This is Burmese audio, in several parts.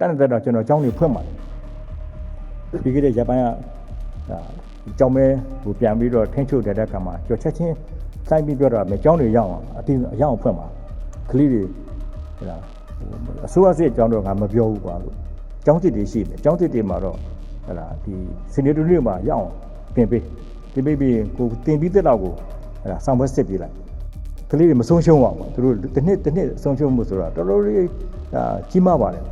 တန်းတဲ့တော့ကျွန်တော်ကျောင်းတွေဖွင့်ပါတယ်ပြီးခဲ့တဲ့ဂျပန်ကဒါကျောင်းမဲကိုပြန်ပြီးတော့ထင်းချုပ်တဲ့တဲ့အခါမှာကျော်ချက်ချင်းစိုင်းပြီးပြောတော့မယ်ကျောင်းတွေရောက်အောင်အတင်းအရောက်အောင်ဖွင့်ပါကလေးတွေဟဲ့လားအစိုးရစစ်ကျောင်းတော့ငါမပြောဘူးကွာလို့ကျောင်းစစ်တွေရှိတယ်ကျောင်းစစ်တွေမှာတော့ဟဲ့လားဒီစနေတူတွေမှာရောက်အောင်ပြင်ပေးပြင်ပေးပြီးကိုတင်ပြီးတဲ့တော့ကိုဟဲ့လားဆောင်းဘက်စစ်ပြေးလိုက်ကလေးတွေမဆုံးရှုံးပါဘူးသူတို့တစ်နှစ်တစ်နှစ်ဆုံးရှုံးမှုဆိုတော့တော်တော်လေးဒါကြီးမားပါတယ်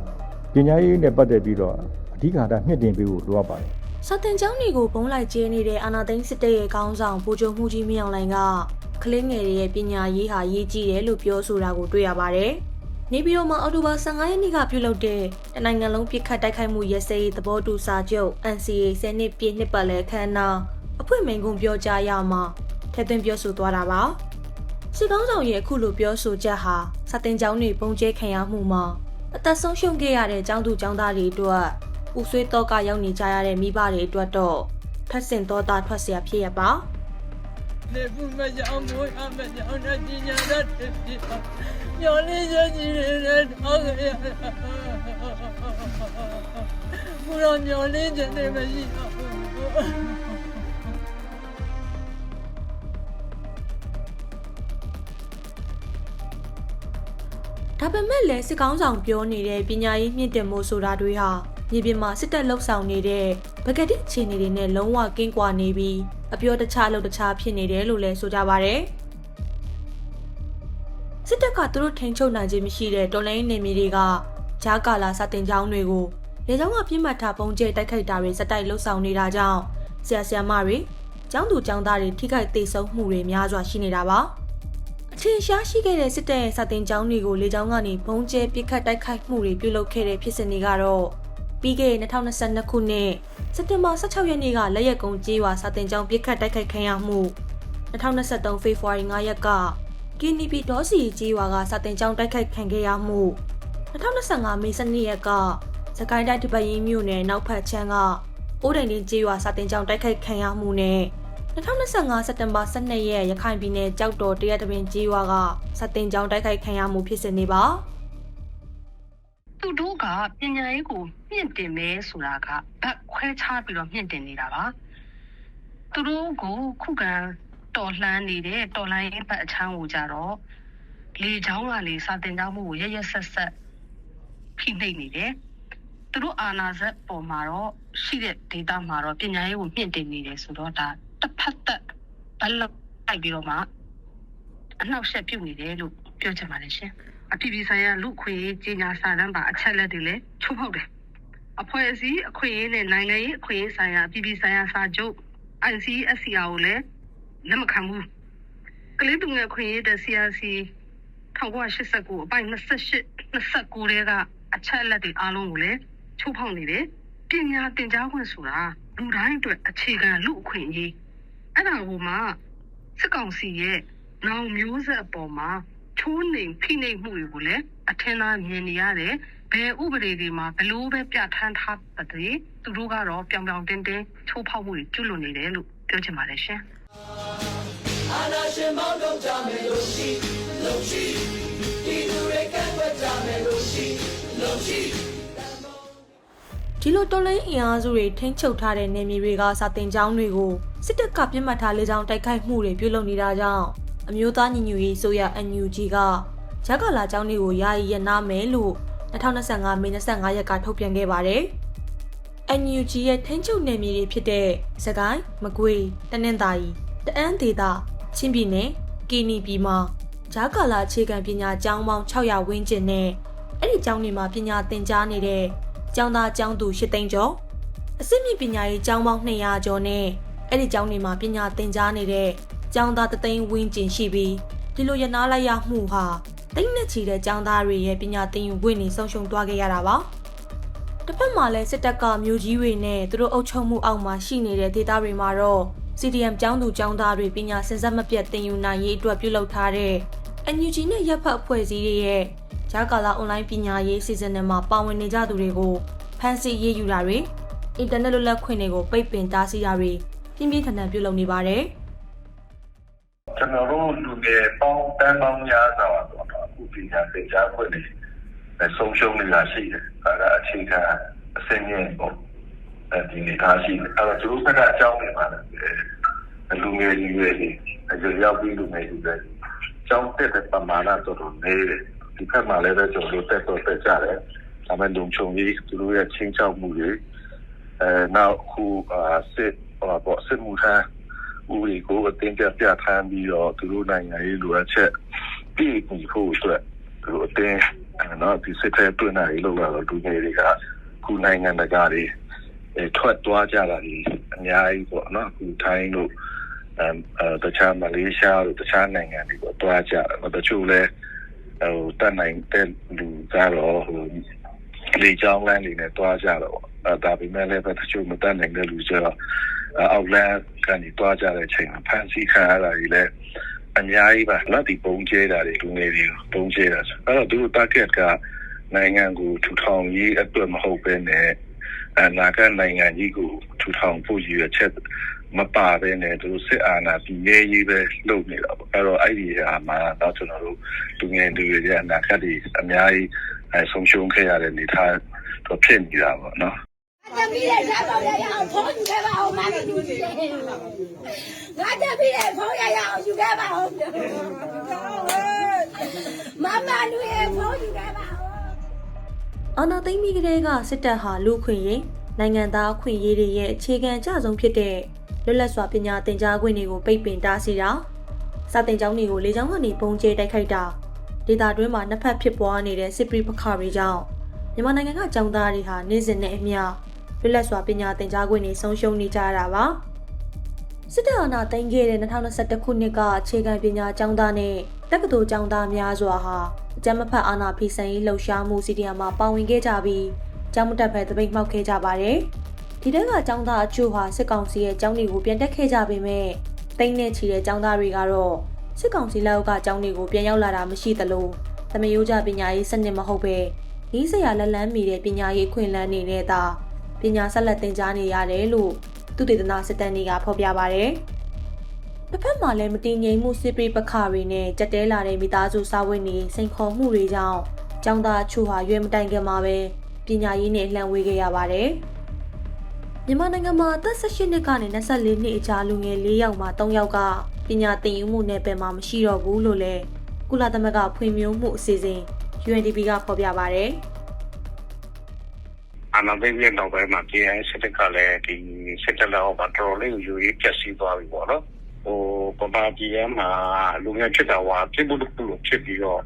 ပညာရေးနဲ့ပတ်သက်ပြီးတော့အဓိကထားမြင့်တင်ပေးဖို့လိုအပ်ပါတယ်စာတင်ကျောင်းတွေကိုဘုံလိုက်ကျဲနေတဲ့အာနာသိန်းစစ်တပ်ရဲ့ခေါင်းဆောင်ဗိုလ်ချုပ်မှုကြီးမင်းအောင်လှိုင်ကကလေးငယ်တွေရဲ့ပညာရေးဟာရေးကြည့်တယ်လို့ပြောဆိုတာကိုတွေ့ရပါတယ်။နေပြည်တော်မှာအောက်တိုဘာ15ရက်နေ့ကပြုလုပ်တဲ့တနိုင်ငံလုံးပြစ်ခတ်တိုက်ခိုက်မှုရဲစဲရေးသဘောတူစာချုပ် NCA ဆယ်နှစ်ပြည့်နှစ်ပတ်လည်ခမ်းနားအဖွင့်မိန့်ခွန်းပြောကြားရမှာထည့်သွင်းပြောဆိုသွားတာပါ။စစ်ကောင်းဆောင်ရဲ့အခုလိုပြောဆိုချက်ဟာစာတင်ကျောင်းတွေပုံကျဲခံရမှုမှာ အသက်ဆုံးရှုံးခဲ့ရတဲ့ကျောင်းသူကျောင်းသားတွေအတွက်ပူဆွေးတော့ကရောက်နေကြရတဲ့မိဘတွေအတွက်တော့ထပ်ဆင့်တော့တာထွက်เสียဖြစ်ရပါ နေဘူးမကြောင်ဘူးအမကြောင်နဲ့ကြီးညာတဲ့ဖြစ်ညော်လေးစကြီးနဲ့တော့ကြရဘူးတော့ညော်လေးတဲ့နေမရှိတော့ဘူး ပေမဲ့လည်းစစ်ကောင်းဆောင်ပြောနေတဲ့ပညာရေးမြင့်တင်မှုဆိုတာတွေဟာမြေပြင်မှာစစ်တပ်လှုပ်ဆောင်နေတဲ့ပကတိအခြေအနေတွေနဲ့လုံးဝကင်းကွာနေပြီးအပြောတခြားလို့တခြားဖြစ်နေတယ်လို့လည်းဆိုကြပါဗျ။စစ်တပ်ကသူတို့ထိန်ချုပ်နိုင်ခြင်းမရှိတဲ့တော်လိုင်းနေမီတွေကဂျားကာလာစတင်ကြောင်းတွေကိုလေကြောင်းကပြစ်မှတ်ထားပုံကျဲတိုက်ခိုက်တာတွေစတိုက်လှုပ်ဆောင်နေတာကြောင့်ဆရာဆရာမတွေကျောင်းသူကျောင်းသားတွေထိခိုက်ဒေဆုံးမှုတွေများစွာရှိနေတာပါ။အ ထင်ရှားရှိခဲ့တဲ့စစ်တပ်ရဲ့စာတင်ကျောင်းတွေကိုလေကြောင်းကနေဘုံကျဲပစ်ခတ်တိုက်ခိုက်မှုတွေပြုလုပ်ခဲ့တဲ့ဖြစ်စဉ်တွေကတော့ပြီးခဲ့တဲ့2022ခုနှစ်စက်တင်ဘာ16ရက်နေ့ကလက်ရက်ကုန်းကျေးရွာစာတင်ကျောင်းပစ်ခတ်တိုက်ခိုက်ခံရမှု2023ဖေဖော်ဝါရီ9ရက်ကကင်းနီပီဒေါစီကျေးရွာကစာတင်ကျောင်းတိုက်ခိုက်ခံခဲ့ရမှု2025မေ12ရက်ကစကိုင်းတိုင်းတပတ်ရင်းမြို့နယ်နောက်ဖက်ချမ်းကအိုးတိုင်တင်ကျေးရွာစာတင်ကျောင်းတိုက်ခိုက်ခံရမှုနဲ့ 2025စက်တင်ဘာ12ရက်ရခိုင်ပြည်နယ်ကြောက်တော်တရက်တပင်ကြီးရွာကစတင်ကြောင်းတိုက်ခိုက်ခံရမှုဖြစ်စဉ်တွေပါသူတို့ကပညာရေးကိုမြင့်တင်မယ်ဆိုတာကဗတ်ခွဲခြားပြီးတော့မြင့်တင်နေတာပါသူတို့ကိုခုခံတော်လှန်နေတဲ့တော်လှန်ရေးဘက်အချမ်းကိုကြတော့လေချောင်းကလေစာတင်ကြမှုကိုရရဆက်ဆက်ဖိနှိပ်နေတယ်သူတို့အာနာဇက်ပေါ်မှာတော့ရှိတဲ့ data မှာတော့ပညာရေးကိုမြင့်တင်နေတယ်ဆိုတော့ဒါ တစ်ဖက်သက်ဘက်လောက်လိုက်ပြီးတော့မှအနှောက်အယှက်ပြုတ်နေတယ်လို့ပြောချင်ပါတယ်ရှင်အပြည်ပြည်ဆိုင်ရာလူခွင့်ရေးကြီးညာစာတမ်းပါအချက်လက်တွေလည်းချုပ်ဖောက်တယ်။အဖွဲ့အစည်းအခွင့်အရေးနဲ့နိုင်ငံရေးအခွင့်အရေးဆိုင်ရာအပြည်ပြည်ဆိုင်ရာစာချုပ် ICSCR ကိုလည်းလက်မခံဘူး။ကလေးသူငယ်ခွင့်ရေးတဲ့ CRC 1989အပိုင်း28 29တဲကအချက်လက်တွေအားလုံးကိုလည်းချုပ်ဖောက်နေတယ်။ပညာသင်ကြားခွင့်ဆိုတာလူတိုင်းအတွက်အခြေခံလူအခွင့်အရေး အဲ့ဒါကိုမှစစ်ကောင်စီရဲ့နောင်မျိုးဆက်အပေါ်မှာချိုးနှိမ်ဖိနှိပ်မှုတွေကိုလည်းအထင်သာမြင်နေရတယ်။ဘယ်ဥပဒေတွေမှာဘလို့ပဲပြဋ္ဌာန်းထားပါသေးသူတို့ကတော့ပြောင်ပြောင်တင်းတင်းချိုးဖောက်မှုတွေကျွလွန်နေတယ်လို့ပြောချင်ပါတယ်ရှင်။ဒီလိုတော်လို င်းအင်အားစုတွေထိန်းချုပ်ထားတဲ့နေမြေတွေကစာတင်ကျောင်းတွေကိုစစ်တပ်ကပြစ်မှတ်ထားလေကြောင်းတိုက်ခိုက်မှုတွေပြုလုပ်နေတာကြောင့်အမျိုးသားညီညွတ်ရေးဆိုရ NUG ကဂျက်ကလာကျောင်းတွေကိုယာယီရနာမယ်လို့2025မေ25ရက်ကထုတ်ပြန်ခဲ့ပါတယ်။ NUG ရဲ့ထိန်းချုပ်နယ်မြေတွေဖြစ်တဲ့စကိုင်းမကွေးတနင်္သာရီတအန်းဒေသချင်းပြည်နယ်ကီနီပြည်မှာဂျာကာလာအခြေခံပညာကျောင်းပေါင်း600ဝန်းကျင်နဲ့အဲ့ဒီကျောင်းတွေမှာပညာသင်ကြားနေတဲ့ ကျောင်းသားကျောင်းသူ8သိန်းကျော်အစစ်မြင့်ပညာရေးကျောင်းပေါင်း200ကျော်နဲ့အဲ့ဒီကျောင်းတွေမှာပညာသင်ကြားနေတဲ့ကျောင်းသား3သိန်းဝန်းကျင်ရှိပြီးဒီလိုရနာလိုက်ရမှုဟာတိတ်နဲ့ချီတဲ့ကျောင်းသားတွေရဲ့ပညာသင်ယူခွင့်တွေဆုံးရှုံးသွားခဲ့ရတာပါတစ်ဖက်မှာလည်းစစ်တပ်ကမျိုးကြီးတွေနဲ့သူတို့အုပ်ချုပ်မှုအောက်မှာရှိနေတဲ့ဒေသတွေမှာတော့ CDM ကျောင်းသူကျောင်းသားတွေပညာစင်စက်မပြတ်သင်ယူနိုင်ရေးအတွက်ပြုလုပ်ထားတဲ့ NUG နဲ့ရပ်ဖက်အဖွဲ့အစည်းတွေရဲ့ဂျာကာလာအွန်လိုင်းပညာရေးစီစဉ်တွေမှာပါဝင်နေကြသူတွေကိုဖမ်းဆီးရေးယူတာတွေအင်တာနက်လွတ်လပ်ခွင့်တွေကိုပိတ်ပင်တားဆီးတာတွေပြင်းပြင်းထန်ထန်ပြုလုပ်နေပါတယ်ကျွန်တော်တို့လူငယ်ပေါင်းတန်းပေါင်းများစွာတော့အခုပညာသင်ကြားခွင့်တွေနဲ့ဆုံးရှုံးနေတာရှိတယ်။အဲဒါအအခြေခံအစင်းရင်းပေါ့အဲဒီနေသားရှိတယ်အဲ့တော့သူတို့ဘက်ကအကြောင်းတွေပါလေလူငယ်ကြီးတွေအကြရောက်ပြီးလူငယ်ကြီးတွေ ကျောင်းတက်တဲ့ပမာဏတော်တော်နေတယ်ဒီဘက်မှာလည်းပဲကျွန်တော်တို့တက်တော့တက်ကြတယ်ဒါပေမဲ့လုံခြုံရေးသူတို့ရဲ့ချင်းချောက်မှုတွေအဲနောက်ခုအာစစ်ဟောပေါ့စစ်မှုထမ်းဥပဒေကိုအတင်းကျပ်ပြဋ္ဌာန်းပြီးတော့သူတို့နိုင်ငံရေးလိုအပ်ချက်ပြည့်ပြီးဖို့အတွက်သူတို့အတင်းအဲနော်ဒီစစ်တဲ့တွင်းနိုင်လို့လာတော့လူငယ်တွေကခုနိုင်ငံတကာတွေအဲထွက်သွားကြတာဒီအများကြီးပေါ့နော်အခုထိုင်းတို့ အမ်အဲတခြားမလေးရှားတို့တခြားနိုင်ငံတွေပေါ့တွားကြတယ်တချို့လဲဟိုတက်နိုင်တဲ့လူကတော့ဟိုလေကြောင်းလမ်းတွေနဲ့တွားကြတော့အဲဒါပေမဲ့လည်းပဲတချို့မတက်နိုင်တဲ့လူကျတော့အောက်လမ်းကနေတွားကြတဲ့အချိန်မှာဖန်ဆီးခံရတာတွေလည်းအများကြီးပါလက်ဒီပုံကျဲတာတွေလူငယ်တွေပုံကျဲတာဆိုအဲ့တော့သူတို့ target ကနိုင်ငံကိုထူထောင်ရေးအတွက်မဟုတ်ဘဲနဲ့အနာဂတ်နိုင်ငံကြီးကိုထူထောင်ဖို့ရည်ရွယ်ချက် မပါဘဲနဲ့သူတို့စစ်အာဏာပြည်ရေးရေးပဲလုပ်နေတာပေါ့အဲ့တော့အဲ့ဒီဟာမှာတော့ကျွန်တော်တို့လူငယ်တွေရဲ့အနာဂတ်တွေအများကြီးအဲဆုံးရှုံးခဲ့ရတဲ့အနေအထားတော့ဖြစ်နေတာပေါ့နော်သမီးရဲ့ဓာတ်ပေါ်ရရအောင်ဖုန်းယူခဲ့ပါဦးမမလူကြီးငါသမီးရဲ့ဖုန်းရရအောင်ယူခဲ့ပါဦးမမလူရဲ့ဖုန်းယူခဲ့ပါဦးအာဏာသိမ်းပြီးကတည်းကစစ်တပ်ဟာလူခွင့်ရေးနိုင်ငံသားအခွင့်အရေးတွေရဲ့အခြေခံအကျဆုံးဖြစ်တဲ့ လွတ်လပ်စွာပညာသင်ကြားခွင့်တွေကိုပိတ်ပင်တားဆီးတာစာသင်ကျောင်းတွေကိုလေကြောင်းကနေပုံကျဲတိုက်ခိုက်တာဒေသတွင်းမှာနှစ်ဖက်ဖြစ်ပွားနေတဲ့စစ်ပရိပခါတွေကြောင့်မြန်မာနိုင်ငံကကျောင်းသားတွေဟာနေ့စဉ်နဲ့အမျှလွတ်လပ်စွာပညာသင်ကြားခွင့်တွေဆုံးရှုံးနေကြရတာပါစစ်တပ်အာဏာသိမ်းခဲ့တဲ့2021ခုနှစ်ကအခြေခံပညာကျောင်းသားနဲ့တက္ကသိုလ်ကျောင်းသားများစွာဟာအကြမ်းမဖက်အာဏာဖီဆန်ရေးလှုပ်ရှားမှုစီဒီအမ်မှာပါဝင်ခဲ့ကြပြီးကျောင်းမတက်ဖက်တပိတ်မှောက်ခဲ့ကြပါတယ်။ ဒီတက်ကကျောင်းသားအချို့ဟာစစ်ကောင်စီရဲ့ကျောင်းတွေကိုပြန်တက်ခဲ့ကြပေမဲ့တိမ့်နဲ့ချီတဲ့ကျောင်းသားတွေကတော့စစ်ကောင်စီလက်အောက်ကကျောင်းတွေကိုပြန်ရောက်လာတာမရှိသလိုသမယိုးကြပညာရေးစနစ်မဟုတ်ပဲဤစရာလက်လန်းမီတဲ့ပညာရေးခွင့်လန်းနေနဲ့သာပညာဆက်လက်သင်ကြားနေရတယ်လို့သူတေသနာစစ်တမ်းတွေကဖော်ပြပါတယ်။တစ်ဖက်မှာလည်းမတည်ငြိမ်မှုစစ်ပရိပခါတွေနဲ့ကြက်တဲလာတဲ့မိသားစုစာဝတ်နေစိန်ခေါ်မှုတွေကြောင့်ကျောင်းသားအချို့ဟာရွယ်မတိုင်ခင်မှာပဲပညာရေးနဲ့လှန်ဝေးခဲ့ရပါတယ်။ မြန်မာနိုင်ငံမှာအသက်18နှစ်ကနေ24နှစ်အကြားလူငယ်၄ယောက်မှာ3ယောက်ကပညာသင်ယူမှုနယ်ပယ်မှာမရှိတော့ဘူးလို့လည်းကုလသမဂ္ဂဖွံ့ဖြိုးမှုအစီအစဉ် UNDP ကဖော်ပြပါတယ်။အာဏာသိမ်းပြီးနောက်ပိုင်းမှာ PI စစ်တပ်ကလည်းဒီစစ်တပ်လက်အောက်မှာတော်တော်လေးယူရေးပြည့်စည်သွားပြီပေါ့နော်ဟိုပပ PI မှာလူငယ်ဖြစ်တာဟာပြစ်မှုတစ်ခုလိုဖြစ်ပြီးတော့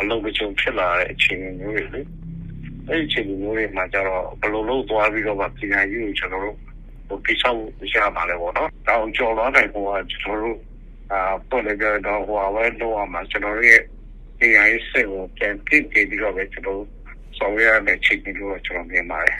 အလုံးမချုံဖြစ်လာတဲ့အခြေအနေမျိုးတွေလေ အဲ့ဒီအခြေအနေမျိုးတွေမှာကျတော့ဘယ်လိုလုပ်သွားပြီးတော့မှ PI ကိုကျွန်တော်တို့ဟိုပြဆောက်ရမှာလဲပေါ့နော်တောင်ကျော်လာနိုင်ဖို့ကကျွန်တော်တို့အာပေါ်လေကတော့ဟိုအဝဲတော့မှာကျွန်တော်ရဲ့ PI စစ်ကိုပြန်ပြစ်ပြီးတော့ပဲကျွန်တော်တို့ဆောင်ရွက်ရမယ့်အခြေအနေမျိုးကိုကျွန်တော်မြင်ပါတယ်